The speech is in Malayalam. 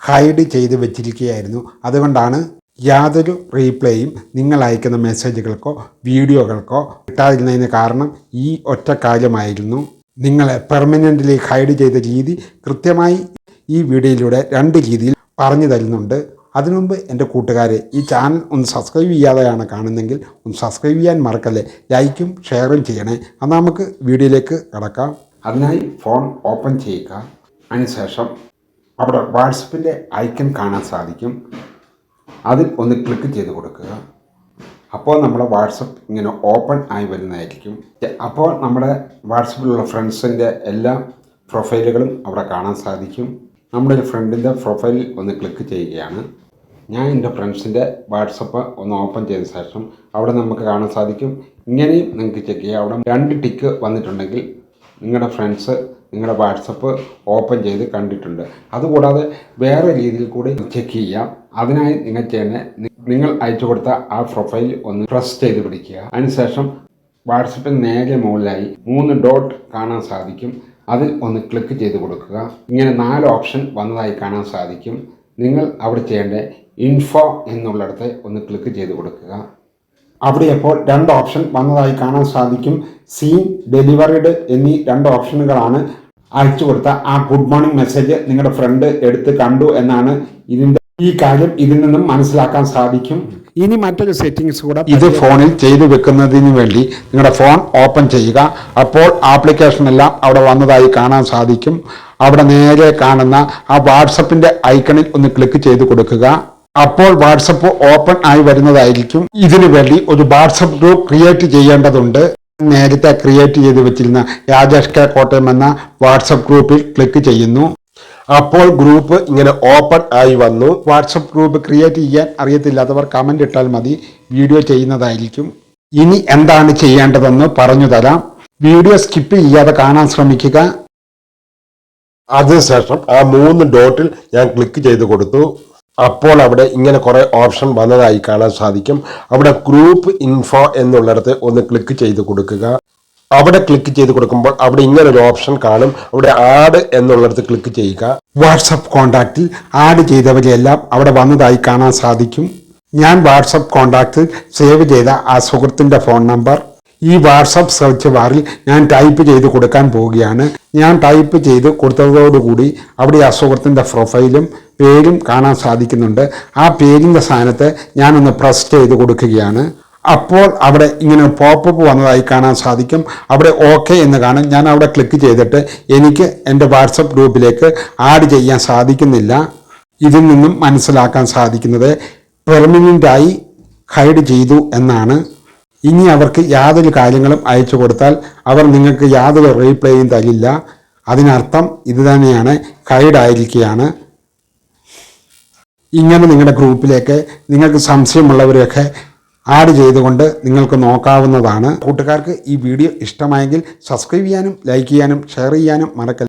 ഹൈഡ് ചെയ്ത് വെച്ചിരിക്കുകയായിരുന്നു. അതുകൊണ്ടാണ് യാതൊരു റീപ്ലേയും നിങ്ങൾ അയക്കുന്ന മെസ്സേജുകൾക്കോ വീഡിയോകൾക്കോ കിട്ടാതിരുന്നതിന് കാരണം ഈ ഒറ്റ കാര്യമായിരുന്നു. നിങ്ങളെ പെർമനന്റ്ലി ഹൈഡ് ചെയ്ത രീതി കൃത്യമായി ഈ വീഡിയോയിലൂടെ രണ്ട് രീതിയിൽ പറഞ്ഞു തരുന്നുണ്ട്. അതിനുമുമ്പ് എന്റെ കൂട്ടുകാരെ ഈ ചാനൽ ഒന്ന് സബ്സ്ക്രൈബ് ചെയ്യാതെയാണ് കാണുന്നതെങ്കിൽ ഒന്ന് സബ്സ്ക്രൈബ് ചെയ്യാൻ മറക്കല്ലേ. ലൈക്കും ഷെയറും ചെയ്യണേ. എന്നാൽ നമുക്ക് വീഡിയോയിലേക്ക് കിടക്കാം. അതിനായി ഫോൺ ഓപ്പൺ ചെയ്യുക. അതിനുശേഷം അവിടെ വാട്സപ്പിന്റെ ഐക്കൺ കാണാൻ സാധിക്കും. അതിൽ ഒന്ന് ക്ലിക്ക് ചെയ്ത് കൊടുക്കുക. അപ്പോൾ നമ്മുടെ വാട്സപ്പ് ഇങ്ങനെ ഓപ്പൺ ആയി വരുന്നതായിരിക്കും. അപ്പോൾ നമ്മുടെ വാട്സപ്പിലുള്ള ഫ്രണ്ട്സിന്റെ എല്ലാ പ്രൊഫൈലുകളും അവിടെ കാണാൻ സാധിക്കും. നമ്മുടെ ഒരു ഫ്രണ്ടിന്റെ പ്രൊഫൈലിൽ ഒന്ന് ക്ലിക്ക് ചെയ്യുകയാണ്. ഞാൻ എന്റെ ഫ്രണ്ട്സിന്റെ വാട്സപ്പ് ഒന്ന് ഓപ്പൺ ചെയ്ത ശേഷം അവിടെ നമുക്ക് കാണാൻ സാധിക്കും. ഇങ്ങനെയും നിങ്ങൾക്ക് ചെക്ക് ചെയ്യാം. അവിടെ രണ്ട് ടിക്ക് വന്നിട്ടുണ്ടെങ്കിൽ നിങ്ങളുടെ ഫ്രണ്ട്സ് നിങ്ങളുടെ വാട്സപ്പ് ഓപ്പൺ ചെയ്ത് കണ്ടിട്ടുണ്ട്. അതുകൂടാതെ വേറെ രീതിയിൽ കൂടി ചെക്ക് ചെയ്യാം. അതിനായി നിങ്ങൾ ചെയ്യുന്ന നിങ്ങൾ അയച്ചു കൊടുത്ത ആ പ്രൊഫൈൽ ഒന്ന് പ്രസ് ചെയ്ത് പിടിക്കുക. അതിനുശേഷം വാട്സപ്പിൽ നേരെ മുകളിലായി മൂന്ന് ഡോട്ട് കാണാൻ സാധിക്കും. അതിൽ ഒന്ന് ക്ലിക്ക് ചെയ്ത് കൊടുക്കുക. ഇങ്ങനെ നാല് ഓപ്ഷൻ വന്നതായി കാണാൻ സാധിക്കും. നിങ്ങൾ അവിടെ ചെയ്യേണ്ട ഇൻഫോ എന്നുള്ളിടത്ത് ഒന്ന് ക്ലിക്ക് ചെയ്ത് കൊടുക്കുക. അവിടെ അപ്പോൾ രണ്ട് ഓപ്ഷൻ വന്നതായി കാണാൻ സാധിക്കും. സീൻ ഡെലിവറിഡ് എന്നീ രണ്ട് ഓപ്ഷനുകളാണ് അയച്ചു കൊടുത്ത. ആ ഗുഡ് മോർണിംഗ് മെസ്സേജ് നിങ്ങളുടെ ഫ്രണ്ട് എടുത്ത് കണ്ടു എന്നാണ് ഇതിന്റെ ഈ കാര്യം ഇതിൽ നിന്നും മനസ്സിലാക്കാൻ സാധിക്കും. ഇനി മറ്റൊരു സെറ്റിംഗ്സ് കൂടെ ഇത് ഫോണിൽ ചെയ്തു വെക്കുന്നതിന് വേണ്ടി നിങ്ങളുടെ ഫോൺ ഓപ്പൺ ചെയ്യുക. അപ്പോൾ ആപ്ലിക്കേഷൻ എല്ലാം അവിടെ വന്നതായി കാണാൻ സാധിക്കും. അവിടെ നേരെ കാണുന്ന ആ വാട്സപ്പിന്റെ ഐക്കണിൽ ഒന്ന് ക്ലിക്ക് ചെയ്ത് കൊടുക്കുക. അപ്പോൾ വാട്സപ്പ് ഓപ്പൺ ആയി വരുന്നതായിരിക്കും. ഇതിനു വേണ്ടി ഒരു വാട്സപ്പ് ഗ്രൂപ്പ് ക്രിയേറ്റ് ചെയ്യേണ്ടതുണ്ട്. നേരത്തെ ക്രിയേറ്റ് ചെയ്ത് വെച്ചിരുന്ന രാജേഷ് കെ കോട്ടയം എന്ന വാട്സപ്പ് ഗ്രൂപ്പിൽ ക്ലിക്ക് ചെയ്യുന്നു. അപ്പോൾ ഗ്രൂപ്പ് ഇങ്ങനെ ഓപ്പൺ ആയി വന്നു. വാട്സപ്പ് ഗ്രൂപ്പ് ക്രിയേറ്റ് ചെയ്യാൻ അറിയത്തില്ലാത്തവർ കമന്റ് ഇട്ടാൽ മതി. വീഡിയോ ചെയ്യുന്നതായിരിക്കും. ഇനി എന്താണ് ചെയ്യേണ്ടതെന്ന് പറഞ്ഞു തരാം. വീഡിയോ സ്കിപ്പ് ചെയ്യാതെ കാണാൻ ശ്രമിക്കുക. അതിനുശേഷം ആ മൂന്ന് ഡോട്ടിൽ ഞാൻ ക്ലിക്ക് ചെയ്ത് കൊടുത്തു. അപ്പോൾ അവിടെ ഇങ്ങനെ കുറേ ഓപ്ഷൻ വന്നതായി കാണാൻ സാധിക്കും. അവിടെ ഗ്രൂപ്പ് ഇൻഫോ എന്നുള്ളിടത്ത് ഒന്ന് ക്ലിക്ക് ചെയ്ത് കൊടുക്കുക. അവിടെ ക്ലിക്ക് ചെയ്ത് കൊടുക്കുമ്പോൾ അവിടെ ഇങ്ങനെ ഒരു ഓപ്ഷൻ കാണും. അവിടെ ആഡ് എന്നുള്ളിടത്ത് ക്ലിക്ക് ചെയ്യുക. വാട്സപ്പ് കോണ്ടാക്റ്റിൽ ആഡ് ചെയ്തവരെല്ലാം അവിടെ വന്നതായി കാണാൻ സാധിക്കും. ഞാൻ വാട്സപ്പ് കോണ്ടാക്റ്റ് സേവ് ചെയ്ത ആ സുഹൃത്തിന്റെ ഫോൺ നമ്പർ ഈ വാട്സപ്പ് സെർച്ച് ബാറിൽ ഞാൻ ടൈപ്പ് ചെയ്ത് കൊടുക്കാൻ പോവുകയാണ്. ഞാൻ ടൈപ്പ് ചെയ്ത് കൊടുത്തതോടുകൂടി അവിടെ ആ സുഹൃത്തിന്റെ പ്രൊഫൈലും പേരും കാണാൻ സാധിക്കുന്നുണ്ട്. ആ പേരിന്റെ സ്ഥാനത്ത് ഞാനൊന്ന് പ്രസ് ചെയ്ത് കൊടുക്കുകയാണ്. അപ്പോൾ അവിടെ ഇങ്ങനെ പോപ്പപ്പ് വന്നതായി കാണാൻ സാധിക്കും. അവിടെ ഓക്കെ എന്ന് കാണും. ഞാൻ അവിടെ ക്ലിക്ക് ചെയ്തിട്ട് എനിക്ക് എന്റെ വാട്സപ്പ് ഗ്രൂപ്പിലേക്ക് ആഡ് ചെയ്യാൻ സാധിക്കുന്നില്ല. ഇതിൽ നിന്നും മനസ്സിലാക്കാൻ സാധിക്കുന്നത് പെർമനന്റായി ഹൈഡ് ചെയ്തു എന്നാണ്. ഇനി അവർക്ക് യാതൊരു കാര്യങ്ങളും അയച്ചു കൊടുത്താൽ അവർ നിങ്ങൾക്ക് യാതൊരു റീപ്ലേയും തരില്ല. അതിനർത്ഥം ഇത് തന്നെയാണ്. ഹൈഡായിരിക്കുകയാണ് ഇങ്ങനെ നിങ്ങളുടെ ഗ്രൂപ്പിലേക്ക് നിങ്ങൾക്ക് സംശയമുള്ളവരെയൊക്കെ ആഡ് ചെയ്തുകൊണ്ട് നിങ്ങൾക്ക് നോക്കാവുന്നതാണ്. കൂട്ടുകാർക്ക് ഈ വീഡിയോ ഇഷ്ടമായെങ്കിൽ സബ്സ്ക്രൈബ് ചെയ്യാനും ലൈക്ക് ചെയ്യാനും ഷെയർ ചെയ്യാനും മറക്കല്ല.